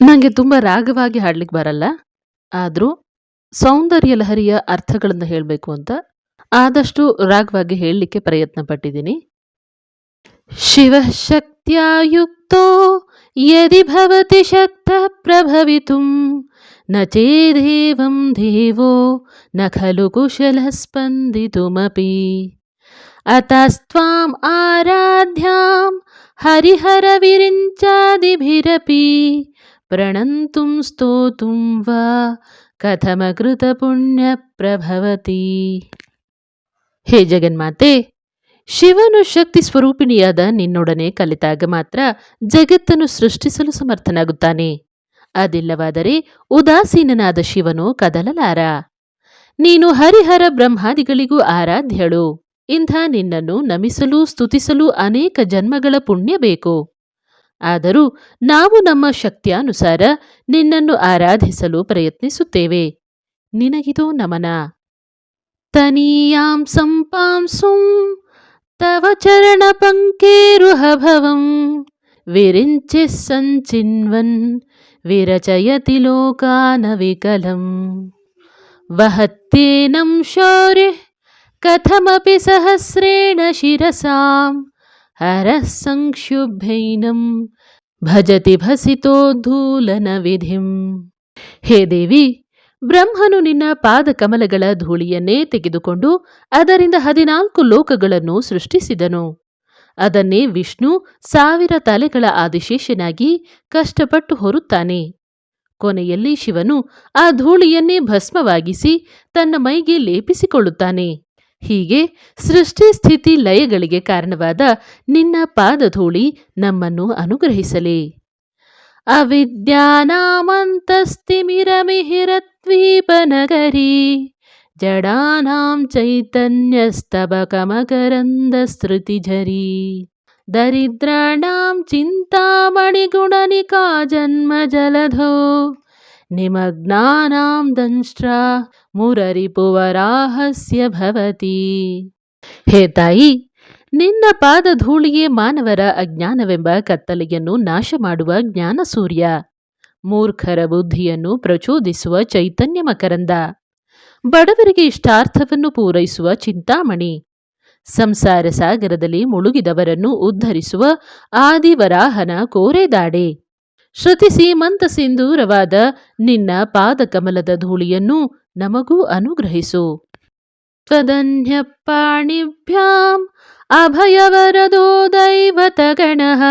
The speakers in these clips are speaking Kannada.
ನಂಗೆ ತುಂಬ ರಾಗವಾಗಿ ಹಾಡ್ಲಿಕ್ಕೆ ಬರಲ್ಲ. ಆದರೂ ಸೌಂದರ್ಯ ಲಹರಿಯ ಅರ್ಥಗಳನ್ನು ಹೇಳಬೇಕು ಅಂತ ಆದಷ್ಟು ರಾಗವಾಗಿ ಹೇಳಲಿಕ್ಕೆ ಪ್ರಯತ್ನ ಪಟ್ಟಿದ್ದೀನಿ. ಶಿವಶಕ್ತಿಯುಕ್ತೋ ಶಕ್ತ್ಯಾ ಯದಿ ಭವತಿ ಶಕ್ತ ಪ್ರಭವಿತು ನ ಚೇದೇವಂ ದೇವೋ ನ ಖಲು ಕುಶಲ ಸ್ಪಂದಿತುಮಪಿ ಅತಸ್ತ್ವಾಂ ಆರಾಧ್ಯಾಂ ಹರಿಹರವಿರಿಂಚಾದಿಭಿರಪಿ ಪ್ರಣन्तुं ವಾ ಕಥಮಕೃತ ಪುಣ್ಯ ಪ್ರಭವತಿ ಹೇ ಜಗನ್ಮಾತೆ ಶಿವನು ಶಕ್ತಿ ಸ್ವರೂಪಿಣಿಯಾದ ನಿನ್ನೊಡನೆ ಕಲಿತಾಗ ಮಾತ್ರ ಜಗತ್ತನ್ನು ಸೃಷ್ಟಿಸಲು ಸಮರ್ಥನಾಗುತ್ತಾನೆ. ಅದಿಲ್ಲವಾದರೆ ಉದಾಸೀನನಾದ ಶಿವನು ಕದಲಲಾರ. ನೀನು ಹರಿಹರ ಬ್ರಹ್ಮಾದಿಗಳಿಗೂ ಆರಾಧ್ಯಳು. ಇಂಥ ನಿನ್ನನ್ನು ನಮಿಸಲು, ಸ್ತುತಿಸಲು ಅನೇಕ ಜನ್ಮಗಳ ಪುಣ್ಯ ಬೇಕು. ಆದರೂ ನಾವು ನಮ್ಮ ಶಕ್ತಿಯಾನುಸಾರ ನಿನ್ನನ್ನು ಆರಾಧಿಸಲು ಪ್ರಯತ್ನಿಸುತ್ತೇವೆ ನಿನಗಿದು ನಮನ ತನೀಯಾಂ ಸಂಪಾಂಸುಂ ತವ ಚರಣ ಪಂಕೇರುಹಭವಂ ವಿರಿಂಚಿ ಸಂಚಿನ್ವನ್ ವಿರಚಯತಿ ಲೋಕಾನ ವಿಕಲಂ ವಹತ್ತೇನಂ ಶೌರ್ಯ ಕಥಮಪಿ ಸಹಸ್ರೇಣ ಶಿರಸಾಂ ಹರಃ ಭಜತಿ ಭಜತಿ ಧೂಲನ ವಿಧಿಂ ಹೇ ದೇವಿ ಬ್ರಹ್ಮನು ನಿನ್ನ ಪಾದ ಕಮಲಗಳ ಧೂಳಿಯನ್ನೇ ತೆಗೆದುಕೊಂಡು ಅದರಿಂದ ಹದಿನಾಲ್ಕು ಲೋಕಗಳನ್ನು ಸೃಷ್ಟಿಸಿದನು. ಅದನ್ನೇ ವಿಷ್ಣು ಸಾವಿರ ತಲೆಗಳ ಆದಿಶೇಷನಾಗಿ ಕಷ್ಟಪಟ್ಟು ಹೊರುತ್ತಾನೆ. ಕೊನೆಯಲ್ಲಿ ಶಿವನು ಆ ಧೂಳಿಯನ್ನೇ ಭಸ್ಮವಾಗಿಸಿ ತನ್ನ ಮೈಗೆ ಲೇಪಿಸಿಕೊಳ್ಳುತ್ತಾನೆ. ಹೀಗೆ ಸೃಷ್ಟಿ ಸ್ಥಿತಿ ಲಯಗಳಿಗೆ ಕಾರಣವಾದ ನಿನ್ನ ಪಾದಧೂಳಿ ನಮ್ಮನ್ನು ಅನುಗ್ರಹಿಸಲಿ. ಅವಿದ್ಯಾನಾಮಂತಸ್ತಿಮಿರಮಿಹಿರದ್ವೀಪನಗರಿ ಜಡಾನಾಂ ಝರಿ. ದರಿದ್ರಾಣಾಂ ಚಿಂತಾಮಣಿಗುಣನಿಕಾ ಜನ್ಮ ಜಲಧೋ ನಿಮಗ್ನಾನಾಂ ಮುರರಿ ಮುರರಿಪುವರಾಹಸ್ಯ ಭವತಿ ಹೇ ತಾಯಿ, ನಿನ್ನ ಪಾದಧೂಳಿಯೇ ಮಾನವರ ಅಜ್ಞಾನವೆಂಬ ಕತ್ತಲೆಯನ್ನು ನಾಶ ಮಾಡುವ ಜ್ಞಾನ ಸೂರ್ಯ. ಮೂರ್ಖರ ಬುದ್ಧಿಯನ್ನು ಪ್ರಚೋದಿಸುವ ಚೈತನ್ಯ ಮಕರಂದ. ಬಡವರಿಗೆ ಇಷ್ಟಾರ್ಥವನ್ನು ಪೂರೈಸುವ ಚಿಂತಾಮಣಿ. ಸಂಸಾರ ಸಾಗರದಲ್ಲಿ ಮುಳುಗಿದವರನ್ನು ಉದ್ಧರಿಸುವ ಆದಿವರಾಹನ ಕೋರೆದಾಡೆ. ಶ್ರುತಿ ಸೀಮಂತ ಸಿಂಧೂರವಾದ ನಿನ್ನ ಪಾದಕಮಲದ ಧೂಳಿಯನ್ನು ನಮಗೂ ಅನುಗ್ರಹಿಸು. ತ್ವದನ್ಯ ಪಾಣಿಭ್ಯಾಂ ಅಭಯವರದೋ ದೈವತಗಣಃ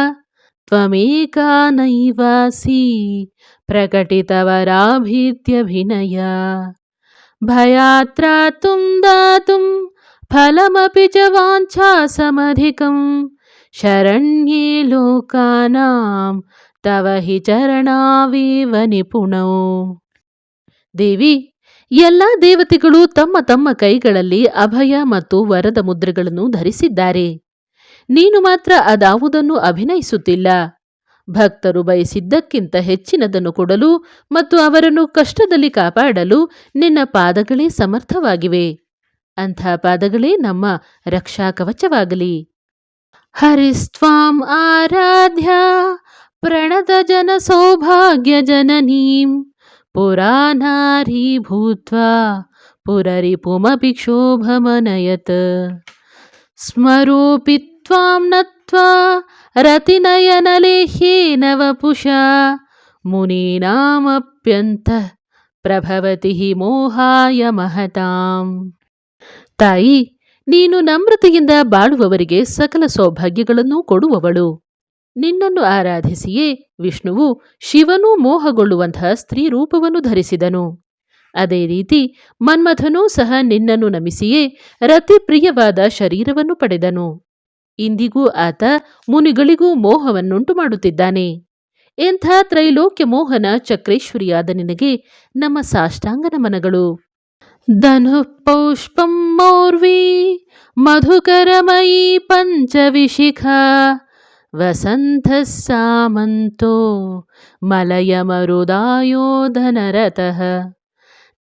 ತ್ವಮೇಕಾ ನೈವಾಸಿ ಪ್ರಕಟಿತವರಾಭೀತ್ಯಭಿನಯ. ಭಯಾತ್ರಾತುಂ ದಾತುಂ ಫಲಮಪಿ ಚ ವಾಂಛಾಸಮಧಿಕಂ, ಶರಣ್ಯೇ ಲೋಕಾನಾಂ ತವ ಹಿ ಚರಣಾವೀವ ನಿಪುಣೋ ದೇವಿ, ಎಲ್ಲ ದೇವತೆಗಳು ತಮ್ಮ ತಮ್ಮ ಕೈಗಳಲ್ಲಿ ಅಭಯ ಮತ್ತು ವರದ ಮುದ್ರೆಗಳನ್ನು ಧರಿಸಿದ್ದಾರೆ. ನೀನು ಮಾತ್ರ ಅದಾವುದನ್ನು ಅಭಿನಯಿಸುತ್ತಿಲ್ಲ. ಭಕ್ತರು ಬಯಸಿದ್ದಕ್ಕಿಂತ ಹೆಚ್ಚಿನದನ್ನು ಕೊಡಲು ಮತ್ತು ಅವರನ್ನು ಕಷ್ಟದಲ್ಲಿ ಕಾಪಾಡಲು ನಿನ್ನ ಪಾದಗಳೇ ಸಮರ್ಥವಾಗಿವೆ. ಅಂಥ ಪಾದಗಳೇ ನಮ್ಮ ರಕ್ಷಾ ಕವಚವಾಗಲಿ ಹರಿಸ್ವಾಂ ಆರಾಧ್ಯ. ಪ್ರಣತ ಜನ ಸೌಭಾಗ್ಯ ಜನನೀಂ. ಪುರಾನಾರಿ ಭೂತ್ವಾ ಪುರರಿಪುಮಪಿ ಕ್ಷೋಭಮನಯತ್ ಸ್ಮರೋಪಿ ತ್ವಾಂ ಮುನೀನಾಮಪ್ಯಂತಃ ಪ್ರಭವತಿ ಹಿ ಮೋಹಾಯ ಮಹತಾಂ. ತಾಯಿ, ನೀನು ನಮ್ರತೆಯಿಂದ ಬಾಳುವವರಿಗೆ ಸಕಲ ಸೌಭಾಗ್ಯಗಳನ್ನು ಕೊಡುವವಳು. ನಿನ್ನನ್ನು ಆರಾಧಿಸಿಯೇ ವಿಷ್ಣುವು ಶಿವನೂ ಮೋಹಗೊಳ್ಳುವಂತಹ ಸ್ತ್ರೀ ರೂಪವನ್ನು ಧರಿಸಿದನು. ಅದೇ ರೀತಿ ಮನ್ಮಥನೂ ಸಹ ನಿನ್ನನ್ನು ನಮಿಸಿಯೇ ರತಿಪ್ರಿಯವಾದ ಶರೀರವನ್ನು ಪಡೆದನು. ಇಂದಿಗೂ ಆತ ಮುನಿಗಳಿಗೂ ಮೋಹವನ್ನುಂಟು ಮಾಡುತ್ತಿದ್ದಾನೆ. ಎಂಥ ತ್ರೈಲೋಕ್ಯ ಮೋಹನ ಚಕ್ರೇಶ್ವರಿಯಾದ ನಿನಗೆ ನಮ್ಮ ಸಾಷ್ಟಾಂಗ ನಮನಗಳು. ಧನು ಪೌಷ್ಪಂ ಮೌರ್ವಿ ಮಧುಕರಮಯಿ ಪಂಚವಿಶಿಖಾ ವಸಂತ ಸಾಮಂತೋ ಮಲಯಮರುದಾಯೋಧನರತಃ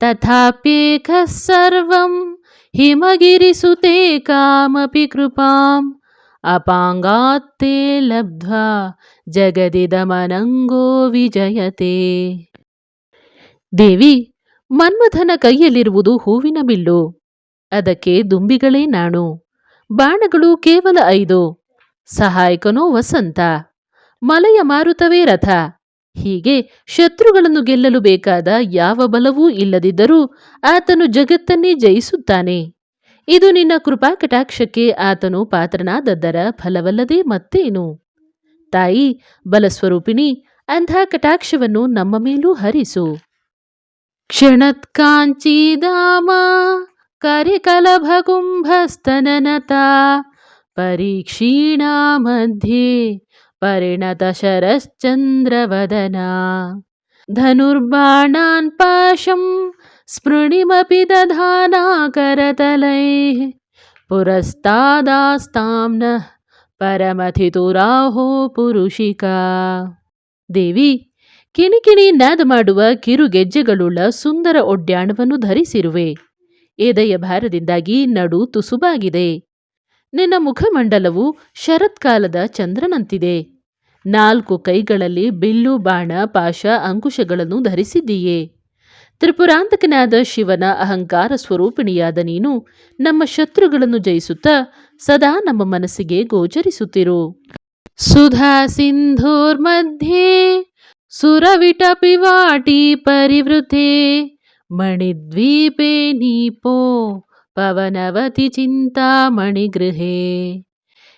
ತಥಾಪ್ಯೇಕಃ ಸರ್ವಂ ಹಿಮಗಿರಿಸುತೆ ಕಾಮಪಿ ಕೃಪಾಂ ಅಪಾಂಗಾತ್ತೇ ಲಬ್ಧ್ವಾ ಜಗದಿದಮನಂಗೋ ವಿಜಯತೆ ದೇವಿ ಮನ್ಮಥನ ಕೈಯಲ್ಲಿರುವುದು ಹೂವಿನ ಬಿಲ್ಲು ಅದಕ್ಕೆ ದುಂಬಿಗಳೇ ನಾಣು ಬಾಣಗಳು ಕೇವಲ ಐದು ಸಹಾಯಕನೋ ವಸಂತ. ಮಲೆಯ ಮಾರುತವೇ ರಥ. ಹೀಗೆ ಶತ್ರುಗಳನ್ನು ಗೆಲ್ಲಲು ಬೇಕಾದ ಯಾವ ಬಲವೂ ಇಲ್ಲದಿದ್ದರೂ ಆತನು ಜಗತ್ತನ್ನೇ ಜಯಿಸುತ್ತಾನೆ. ಇದು ನಿನ್ನ ಕೃಪಾ ಕಟಾಕ್ಷಕ್ಕೆ ಆತನು ಪಾತ್ರನಾದದ್ದರ ಫಲವಲ್ಲದೆ ಮತ್ತೇನು? ತಾಯಿ, ಬಲಸ್ವರೂಪಿಣಿ, ಅಂಧ ಕಟಾಕ್ಷವನ್ನು ನಮ್ಮ ಮೇಲೂ ಹರಿಸು. ಕ್ಷಣತ್ಕಾಂಚಿದಾಮ ಕರಿಕಲಭಕುಂಭಸ್ತನನತಾ ಪರೀಕ್ಷೀಣಾ ಮಧ್ಯೆ ಪರಿಣತ ಶರಶ್ಚಂದ್ರವದನಾ ಧನುರ್ಬಾಣಾನ್ ಪಾಶಂ ಸ್ಪೃಣಿಮಪಿ ದಧಾನಾ करतलैः ಪುರಸ್ತಾದಾಸ್ತಾಂ ನಃ ಪರಮಥಿತುರಾಹೋ ಪುರುಷಿಕಾ ದೇವಿ ಕಿಣಿಕಿಣಿ ನಾದ ಮಾಡುವ ಕಿರು ಗೆಜ್ಜೆಗಳುಳ್ಳ ಸುಂದರ ಒಡ್ಯಾಣವನ್ನು ಧರಿಸಿರುವೆ ಎದೆಯ ಭಾರದಿಂದಾಗಿ ನಡು ತುಸುಬಾಗಿದೆ ನಿನ್ನ ಮುಖಮಂಡಲವು ಶರತ್ಕಾಲದ ಚಂದ್ರನಂತಿದೆ. ನಾಲ್ಕು ಕೈಗಳಲ್ಲಿ ಬಿಲ್ಲು, ಬಾಣ, ಪಾಶ, ಅಂಕುಶಗಳನ್ನು ಧರಿಸಿದ್ದೀಯೇ. ತ್ರಿಪುರಾಂತಕನಾದ ಶಿವನ ಅಹಂಕಾರ ಸ್ವರೂಪಿಣಿಯಾದ ನೀನು ನಮ್ಮ ಶತ್ರುಗಳನ್ನು ಜಯಿಸುತ್ತಾ ಸದಾ ನಮ್ಮ ಮನಸ್ಸಿಗೆ ಗೋಚರಿಸುತ್ತಿರು. ಸುಧಾ ಸಿಂಧೂರ್ಮಧ್ಯೆ ಸುರವಿಟಪಿವಾಟಿ ಪರಿವೃತೆ, ಮಣಿದ್ವೀಪೆ ನೀಪೋ ಪವನವತಿ ಚಿಂತಾಮಣಿಗೃಹೇ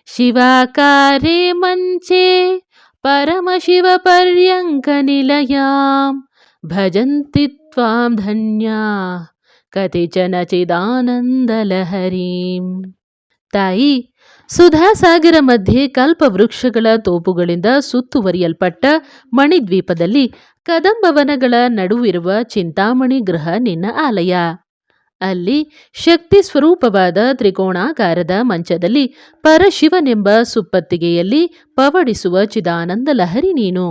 ಶಿವಾಕಾರೆ ಮಂಚೆ परमशिवपर्यङ्कनिलयां भजन्ति त्वां धन्या ಕತಿಚನ ಚಿದಾನಂದಲಹರೀಂ ತಾಯಿ ಸುಧಾಸಾಗರ ಮಧ್ಯೆ ಕಲ್ಪವೃಕ್ಷಗಳ ತೋಪುಗಳಿಂದ ಸುತ್ತುವರಿಯಲ್ಪಟ್ಟ ಮಣಿದ್ವೀಪದಲ್ಲಿ ಕದಂಬವನಗಳ ನಡುವಿರುವ ಚಿಂತಾಮಣಿ ಗೃಹ ನಿನ್ನ ಆಲಯ ಅಲ್ಲಿ ಶಕ್ತಿ ಸ್ವರೂಪವಾದ ತ್ರಿಕೋಣಾಕಾರದ ಮಂಚದಲ್ಲಿ ಪರಶಿವನೆಂಬ ಸುಪ್ಪತ್ತಿಗೆಯಲ್ಲಿ ಪವಡಿಸುವ ಚಿದಾನಂದ ಲಹರಿ ನೀನು.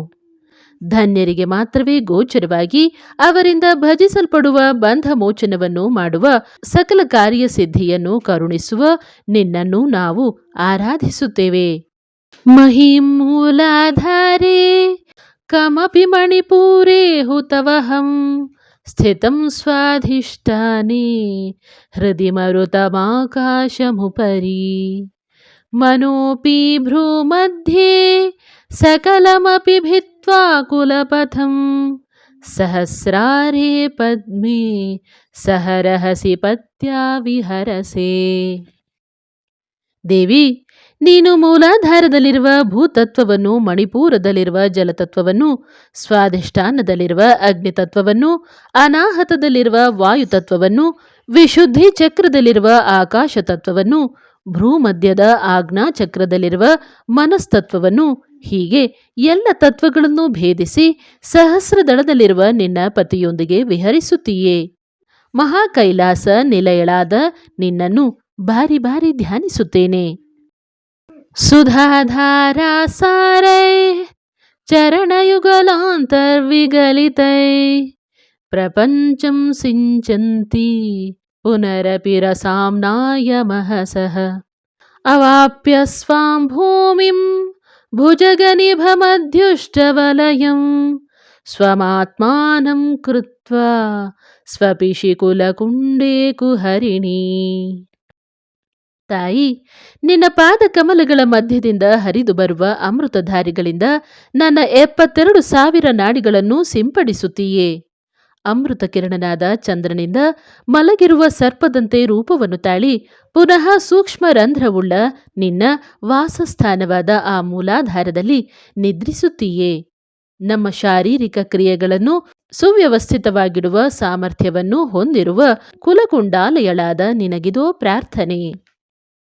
ಧನ್ಯರಿಗೆ ಮಾತ್ರವೇ ಗೋಚರವಾಗಿ ಅವರಿಂದ ಭಜಿಸಲ್ಪಡುವ ಬಂಧ ಮೋಚನವನ್ನು ಮಾಡುವ ಸಕಲ ಕಾರ್ಯಸಿದ್ಧಿಯನ್ನು ಕರುಣಿಸುವ ನಿನ್ನನ್ನು ನಾವು ಆರಾಧಿಸುತ್ತೇವೆ. ಮಹಿಂ ಮೂಲಾಧಾರೆ ಕಮಪಿ ಮಣಿಪೂರೇ ಹುತವಹಂ स्थित स्थितं स्वाधिष्ठानि, हृदिमरुतमाकाशमुपरि। मनोपी भ्रूमध्ये सकलमी भित्त्वा कुलपथं सहस्रारे सह रहसी पत्या विहरसे। देवी ನೀನು ಮೂಲಾಧಾರದಲ್ಲಿರುವ ಭೂತತ್ವವನ್ನು, ಮಣಿಪೂರದಲ್ಲಿರುವ ಜಲತತ್ವವನ್ನು, ಸ್ವಾಧಿಷ್ಠಾನದಲ್ಲಿರುವ ಅಗ್ನಿತತ್ವವನ್ನು, ಅನಾಹತದಲ್ಲಿರುವ ವಾಯುತತ್ವವನ್ನು ವಿಶುದ್ಧಿ ಚಕ್ರದಲ್ಲಿರುವ ಆಕಾಶ ತತ್ವವನ್ನು ಭ್ರೂಮಧ್ಯದ ಆಜ್ಞಾ ಚಕ್ರದಲ್ಲಿರುವ ಮನಸ್ತತ್ವವನ್ನು, ಹೀಗೆ ಎಲ್ಲ ತತ್ವಗಳನ್ನು ಭೇದಿಸಿ ಸಹಸ್ರದಳದಲ್ಲಿರುವ ನಿನ್ನ ಪತಿಯೊಂದಿಗೆ ವಿಹರಿಸುತ್ತೀಯೇ. ಮಹಾಕೈಲಾಸ ನಿಲಯಳಾದ ನಿನ್ನನ್ನು ಬಾರಿ ಬಾರಿ ಧ್ಯಾನಿಸುತ್ತೇನೆ. సుధాధారా సారై చరణయుగలాంతర్విగలితై ప్రపంచం సించంతి పునరపి రసాంనాయ మహసః. అవాప్య స్వాం భూమిం భుజగనిభమధ్యుష్టవలయం స్వమాత్మానం కృత్వా స్వపిశికులకుండే కుహరిణీ ತಾಯಿ, ನಿನ್ನ ಪಾದ ಕಮಲಗಳ ಮಧ್ಯದಿಂದ ಹರಿದು ಬರುವ ಅಮೃತಧಾರಿಗಳಿಂದ ನನ್ನ ಎಪ್ಪತ್ತೆರಡು ಸಾವಿರ ನಾಡಿಗಳನ್ನು ಸಿಂಪಡಿಸುತ್ತೀಯೇ. ಅಮೃತ ಕಿರಣನಾದ ಚಂದ್ರನಿಂದ ಮಲಗಿರುವ ಸರ್ಪದಂತೆ ರೂಪವನ್ನು ತಾಳಿ ಪುನಃ ಸೂಕ್ಷ್ಮ ರಂಧ್ರವುಳ್ಳ ನಿನ್ನ ವಾಸಸ್ಥಾನವಾದ ಆ ಮೂಲಾಧಾರದಲ್ಲಿ ನಿದ್ರಿಸುತ್ತೀಯೇ. ನಮ್ಮ ಶಾರೀರಿಕ ಕ್ರಿಯೆಗಳನ್ನು ಸುವ್ಯವಸ್ಥಿತವಾಗಿಡುವ ಸಾಮರ್ಥ್ಯವನ್ನು ಹೊಂದಿರುವ ಕುಲಕುಂಡಾಲಯಳಾದ ನಿನಗಿದೋ ಪ್ರಾರ್ಥನೆ.